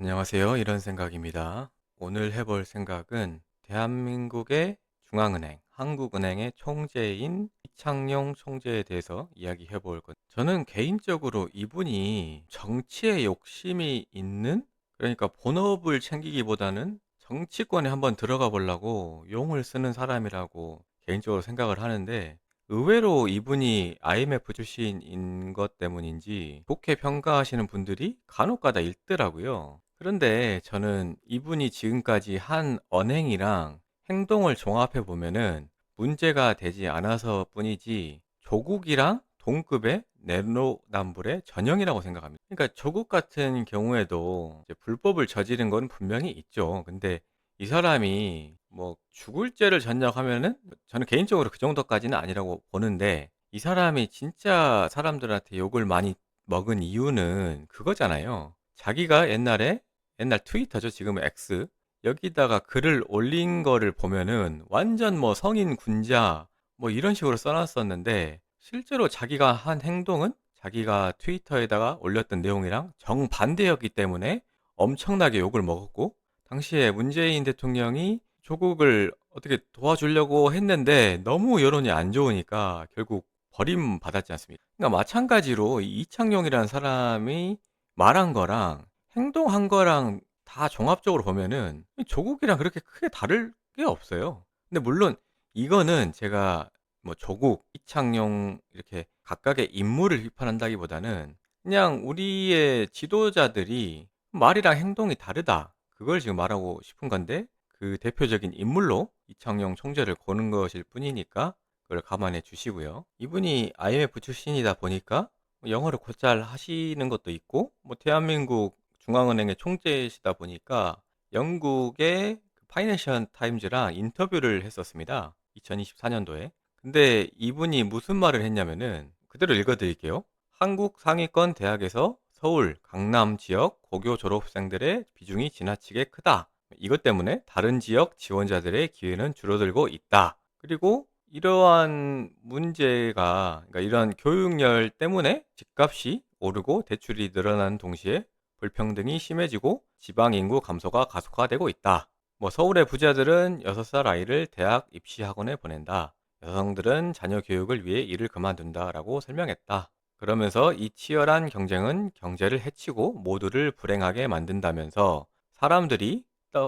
안녕하세요. 이런 생각입니다. 오늘 해볼 생각은 대한민국의 중앙은행, 한국은행의 총재인 이창용 총재에 대해서 이야기해 볼 것. 저는 개인적으로 이분이 정치에 욕심이 있는, 그러니까 본업을 챙기기보다는 정치권에 한번 들어가 보려고 용을 쓰는 사람이라고 개인적으로 생각을 하는데, 의외로 이분이 IMF 출신인 것 때문인지 좋게 평가하시는 분들이 간혹 가다 있더라고요. 그런데 저는 이분이 지금까지 한 언행이랑 행동을 종합해 보면은 문제가 되지 않아서 뿐이지 조국이랑 동급의 내로남불의 전형이라고 생각합니다. 그러니까 조국 같은 경우에도 이제 불법을 저지른 건 분명히 있죠. 근데 이 사람이 뭐 죽을 죄를 전역하면은 저는 개인적으로 그 정도까지는 아니라고 보는데 이 사람이 진짜 사람들한테 욕을 많이 먹은 이유는 그거잖아요. 자기가 옛날에 옛날 트위터죠. 지금은 X. 여기다가 글을 올린 거를 보면은 완전 뭐 성인 군자 뭐 이런 식으로 써 놨었는데 실제로 자기가 한 행동은 자기가 트위터에다가 올렸던 내용이랑 정반대였기 때문에 엄청나게 욕을 먹었고 당시에 문재인 대통령이 조국을 어떻게 도와주려고 했는데 너무 여론이 안 좋으니까 결국 버림받았지 않습니까? 그러니까 마찬가지로 이 이창용이라는 사람이 말한 거랑 행동한 거랑 다 종합적으로 보면은 조국이랑 그렇게 크게 다를 게 없어요. 근데 물론 이거는 제가 뭐 조국, 이창용 이렇게 각각의 인물을 비판한다기보다는 그냥 우리의 지도자들이 말이랑 행동이 다르다. 그걸 지금 말하고 싶은 건데 그 대표적인 인물로 이창용 총재를 고는 것일 뿐이니까 그걸 감안해 주시고요. 이분이 IMF 출신이다 보니까 영어를 곧잘 하시는 것도 있고 뭐 대한민국 중앙은행의 총재시다 보니까 영국의 파이낸셜 타임즈랑 인터뷰를 했었습니다. 2024년도에. 근데 이분이 무슨 말을 했냐면은 그대로 읽어 드릴게요. 한국 상위권 대학에서 서울, 강남 지역 고교 졸업생들의 비중이 지나치게 크다. 이것 때문에 다른 지역 지원자들의 기회는 줄어들고 있다. 그리고 이러한 문제가, 그러니까 이런 교육열 때문에 집값이 오르고 대출이 늘어나는 동시에 불평등이 심해지고 지방 인구 감소가 가속화되고 있다. 뭐 서울의 부자들은 6살 아이를 대학 입시 학원에 보낸다. 여성들은 자녀 교육을 위해 일을 그만둔다라고 설명했다. 그러면서 이 치열한 경쟁은 경제를 해치고 모두를 불행하게 만든다면서 사람들이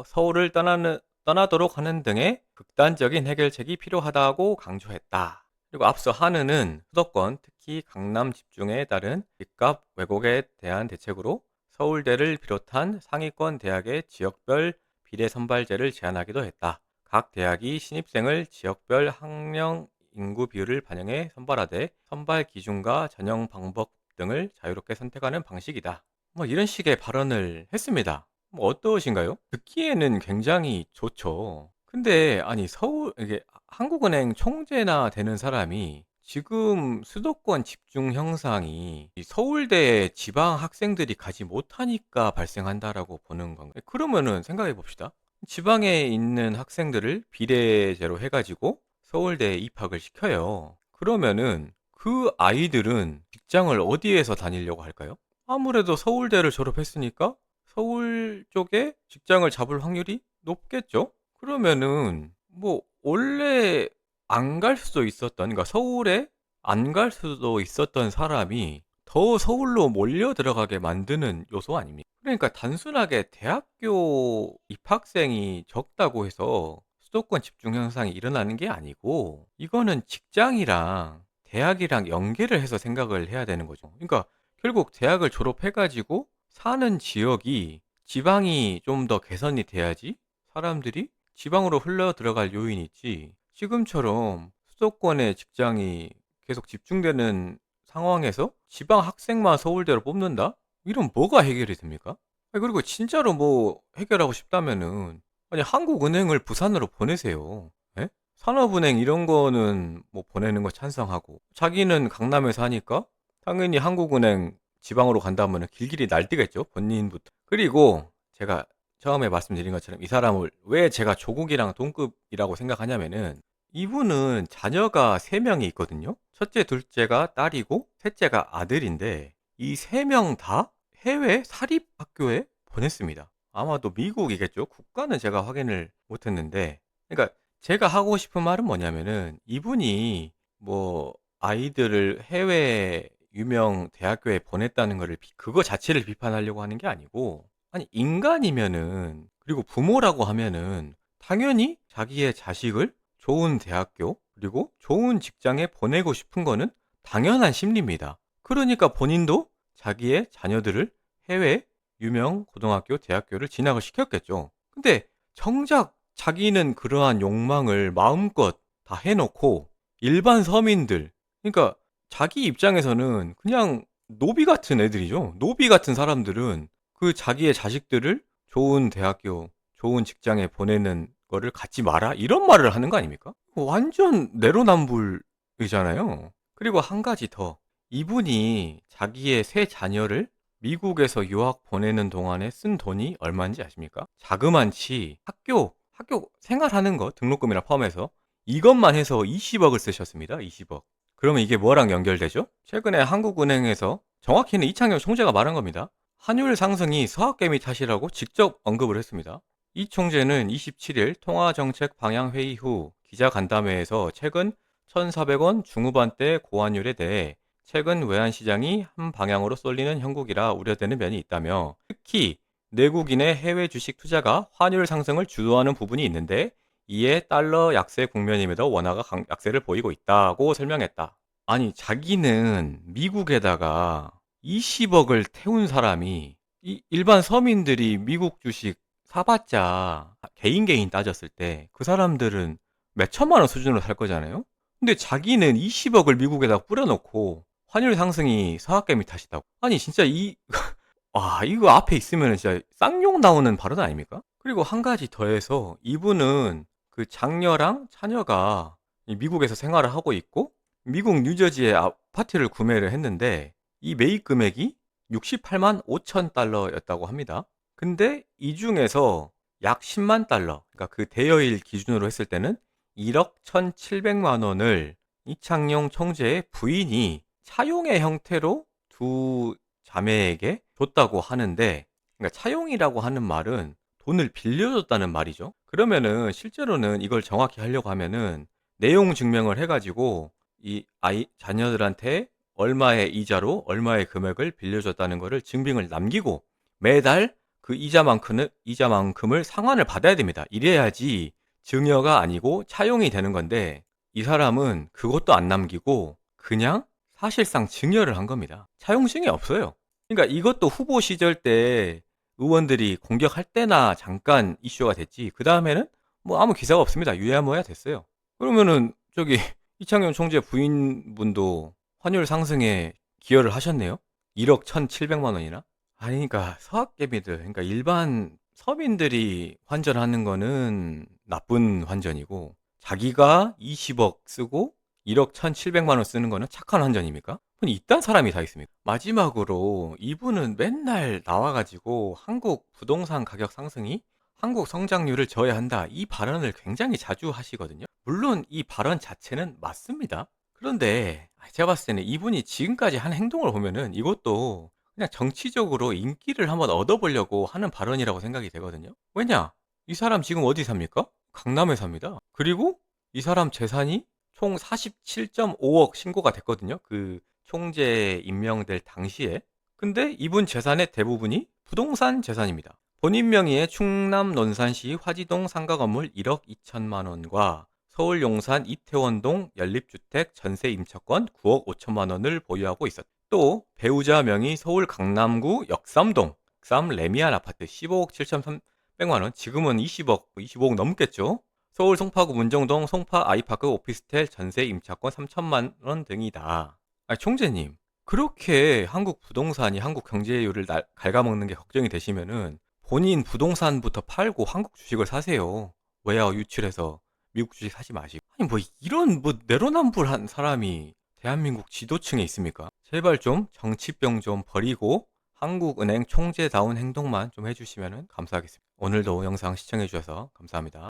서울을 떠나는, 떠나도록 하는 등의 극단적인 해결책이 필요하다고 강조했다. 그리고 앞서 한은은 수도권, 특히 강남 집중에 따른 집값 왜곡에 대한 대책으로 서울대를 비롯한 상위권 대학의 지역별 비례 선발제를 제한하기도 했다. 각 대학이 신입생을 지역별 학령 인구 비율을 반영해 선발하되 선발 기준과 전형 방법 등을 자유롭게 선택하는 방식이다. 뭐 이런 식의 발언을 했습니다. 뭐 어떠신가요? 듣기에는 굉장히 좋죠. 근데 아니 서울 이게 한국은행 총재나 되는 사람이 지금 수도권 집중 형상이 서울대 지방 학생들이 가지 못하니까 발생한다라고 보는 건가요? 그러면은 생각해 봅시다. 지방에 있는 학생들을 비례제로 해가지고 서울대에 입학을 시켜요. 그러면은 그 아이들은 직장을 어디에서 다니려고 할까요? 아무래도 서울대를 졸업했으니까 서울 쪽에 직장을 잡을 확률이 높겠죠? 그러면은 뭐 원래 안 갈 수도 있었던, 그러니까 서울에 안 갈 수도 있었던 사람이 더 서울로 몰려 들어가게 만드는 요소 아닙니까? 그러니까 단순하게 대학교 입학생이 적다고 해서 수도권 집중 현상이 일어나는 게 아니고 이거는 직장이랑 대학이랑 연계를 해서 생각을 해야 되는 거죠. 그러니까 결국 대학을 졸업해 가지고 사는 지역이 지방이 좀 더 개선이 돼야지 사람들이 지방으로 흘러 들어갈 요인이 있지. 지금처럼 수도권에 직장이 계속 집중되는 상황에서 지방 학생만 서울대로 뽑는다? 이런 뭐가 해결이 됩니까? 그리고 진짜로 뭐 해결하고 싶다면은 아니 한국은행을 부산으로 보내세요. 예? 산업은행 이런 거는 뭐 보내는 거 찬성하고 자기는 강남에서 하니까 당연히 한국은행 지방으로 간다면 길길이 날뛰겠죠 본인부터. 그리고 제가 처음에 말씀드린 것처럼 이 사람을 왜 제가 조국이랑 동급이라고 생각하냐면은 이분은 자녀가 3명이 있거든요. 첫째, 둘째가 딸이고 셋째가 아들인데 이 3명 다 해외 사립 학교에 보냈습니다. 아마도 미국이겠죠. 국가는 제가 확인을 못 했는데, 그러니까 제가 하고 싶은 말은 뭐냐면은 이분이 뭐 아이들을 해외 유명 대학교에 보냈다는 거를 비- 그거 자체를 비판하려고 하는 게 아니고, 아니 인간이면은 그리고 부모라고 하면은 당연히 자기의 자식을 좋은 대학교 그리고 좋은 직장에 보내고 싶은 거는 당연한 심리입니다. 그러니까 본인도 자기의 자녀들을 해외 유명 고등학교, 대학교를 진학을 시켰겠죠. 근데 정작 자기는 그러한 욕망을 마음껏 다 해놓고 일반 서민들, 그러니까 자기 입장에서는 그냥 노비 같은 애들이죠. 노비 같은 사람들은 그 자기의 자식들을 좋은 대학교, 좋은 직장에 보내는 거를 갖지 마라? 이런 말을 하는 거 아닙니까? 완전 내로남불이잖아요. 그리고 한 가지 더. 이분이 자기의 세 자녀를 미국에서 유학 보내는 동안에 쓴 돈이 얼마인지 아십니까? 자그만치 학교, 학교 생활하는 거, 등록금이랑 포함해서 이것만 해서 20억을 쓰셨습니다. 20억. 그러면 이게 뭐랑 연결되죠? 최근에 한국은행에서 정확히는 이창용 총재가 말한 겁니다. 환율 상승이 서학개미 탓이라고 직접 언급을 했습니다. 이 총재는 27일 통화정책 방향회의 후 기자간담회에서 최근 1,400원 중후반대 고환율에 대해 최근 외환시장이 한 방향으로 쏠리는 형국이라 우려되는 면이 있다며 특히 내국인의 해외 주식 투자가 환율 상승을 주도하는 부분이 있는데 이에 달러 약세 국면임에도 원화가 강- 약세를 보이고 있다고 설명했다. 아니 자기는 미국에다가 20억을 태운 사람이 이 일반 서민들이 미국 주식 사봤자 개인 개인 따졌을 때 그 사람들은 몇 천만 원 수준으로 살 거잖아요. 근데 자기는 20억을 미국에다 뿌려놓고 환율 상승이 서학개미 탓이다고. 아니 진짜 이 아, 이거 앞에 있으면 진짜 쌍욕 나오는 발언 아닙니까? 그리고 한 가지 더해서 이분은 그 장녀랑 차녀가 이 미국에서 생활을 하고 있고 미국 뉴저지에 아파트를 구매를 했는데 이 매입 금액이 68만 5천 달러였다고 합니다. 근데 이 중에서 약 10만 달러, 그러니까 그 대여일 기준으로 했을 때는 1억 1,700만 원을 이창용 총재의 부인이 차용의 형태로 두 자매에게 줬다고 하는데, 그러니까 차용이라고 하는 말은 돈을 빌려줬다는 말이죠. 그러면은 실제로는 이걸 정확히 하려고 하면은 내용 증명을 해가지고 이 아이 자녀들한테 얼마의 이자로 얼마의 금액을 빌려줬다는 것을 증빙을 남기고 매달 그 이자만큼을 이자만큼을 상환을 받아야 됩니다. 이래야지 증여가 아니고 차용이 되는 건데 이 사람은 그것도 안 남기고 그냥 사실상 증여를 한 겁니다. 차용증이 없어요. 그러니까 이것도 후보 시절 때 의원들이 공격할 때나 잠깐 이슈가 됐지. 그 다음에는 뭐 아무 기사가 없습니다. 유야무야 됐어요. 그러면은 저기 이창용 총재 부인분도 환율 상승에 기여를 하셨네요. 1억 1,700만 원이나. 아니 그러니까 서학개미들 그러니까 일반 서민들이 환전하는 거는 나쁜 환전이고 자기가 20억 쓰고 1억 1,700만 원 쓰는 거는 착한 환전입니까? 아니, 이딴 사람이 다 있습니까? 마지막으로 이분은 맨날 나와 가지고 한국 부동산 가격 상승이 한국 성장률을 저해한다. 이 발언을 굉장히 자주 하시거든요. 물론 이 발언 자체는 맞습니다. 그런데 제가 봤을 때는 이분이 지금까지 한 행동을 보면은 이것도 그냥 정치적으로 인기를 한번 얻어보려고 하는 발언이라고 생각이 되거든요. 왜냐? 이 사람 지금 어디 삽니까? 강남에 삽니다. 그리고 이 사람 재산이 총 47.5억 신고가 됐거든요. 그 총재 임명될 당시에. 근데 이분 재산의 대부분이 부동산 재산입니다. 본인 명의의 충남 논산시 화지동 상가 건물 1억 2천만 원과 서울 용산 이태원동 연립주택 전세 임차권 9억 5천만 원을 보유하고 있었다. 또 배우자 명의 서울 강남구 역삼동 역삼 레미안 아파트 15억 7,300만 원 지금은 20억 25억 넘겠죠. 서울 송파구 문정동 송파 아이파크 오피스텔 전세 임차권 3천만 원 등이다. 아, 총재님 그렇게 한국 부동산이 한국 경제율을 날- 갉아먹는 게 걱정이 되시면은 본인 부동산부터 팔고 한국 주식을 사세요. 외화 유출해서 미국 주식 사지 마시고. 아니 뭐 이런 뭐 내로남불한 사람이 대한민국 지도층에 있습니까? 제발 좀 정치병 좀 버리고 한국은행 총재다운 행동만 좀 해주시면 감사하겠습니다. 오늘도 영상 시청해주셔서 감사합니다.